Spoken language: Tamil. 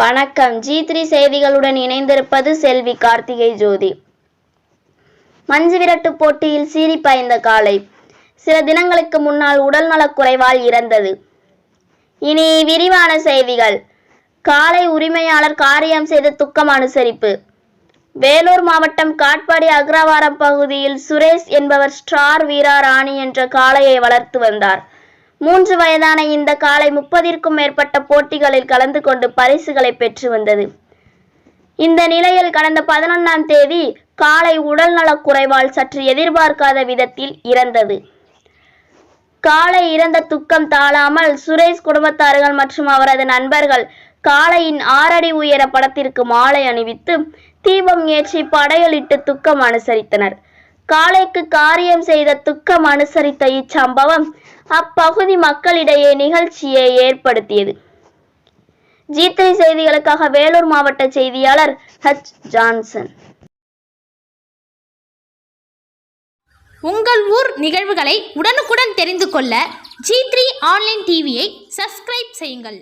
வணக்கம். ஜி த்ரீ செய்திகளுடன் இணைந்திருப்பது செல்வி கார்த்திகை ஜோதி. மஞ்சு விரட்டு போட்டியில் சீறி பாய்ந்த காளை சில தினங்களுக்கு முன்னால் உடல் நலக்குறைவால் இறந்தது. இனி விரிவான செய்திகள். காளை உரிமையாளர் காரியம் செய்த துக்கம் அனுசரிப்பு. வேலூர் மாவட்டம் காட்பாடி அக்ரவாரம் பகுதியில் சுரேஷ் என்பவர் ஸ்டார் வீரா ராணி என்ற காளையை வளர்த்து வந்தார். மூன்று வயதான இந்த காளை முப்பதிற்கும் மேற்பட்ட போட்டிகளில் கலந்து கொண்டு பரிசுகளை பெற்று வந்தது. இந்த நிலையில் கடந்த பதினொன்றாம் தேதி காளை உடல்நலக் குறைவால் சற்று எதிர்பார்க்காத விதத்தில் இறந்தது. காளை இறந்த துக்கம் தாழாமல் சுரேஷ் குடும்பத்தார்கள் மற்றும் அவரது நண்பர்கள் காளையின் ஆறடி உயர படத்திற்கு மாலை அணிவித்து தீபம் ஏற்றி படையலிட்டு துக்கம் அனுசரித்தனர். காளைக்கு காரியம் செய்த துக்கம் அனுசரித்த இச்சம்பவம் அப்பகுதி மக்களிடையே நிகழ்ச்சியை ஏற்படுத்தியது. ஜீத்ரி செய்திகளுக்காக வேலூர் மாவட்ட செய்தியாளர் ஹச் ஜான்சன் உங்கள் ஊர் நிகழ்வுகளை உடனுக்குடன் தெரிந்து கொள்ள ஜி த்ரீ ஆன்லைன் டிவியை சப்ஸ்கிரைப் செய்யுங்கள்.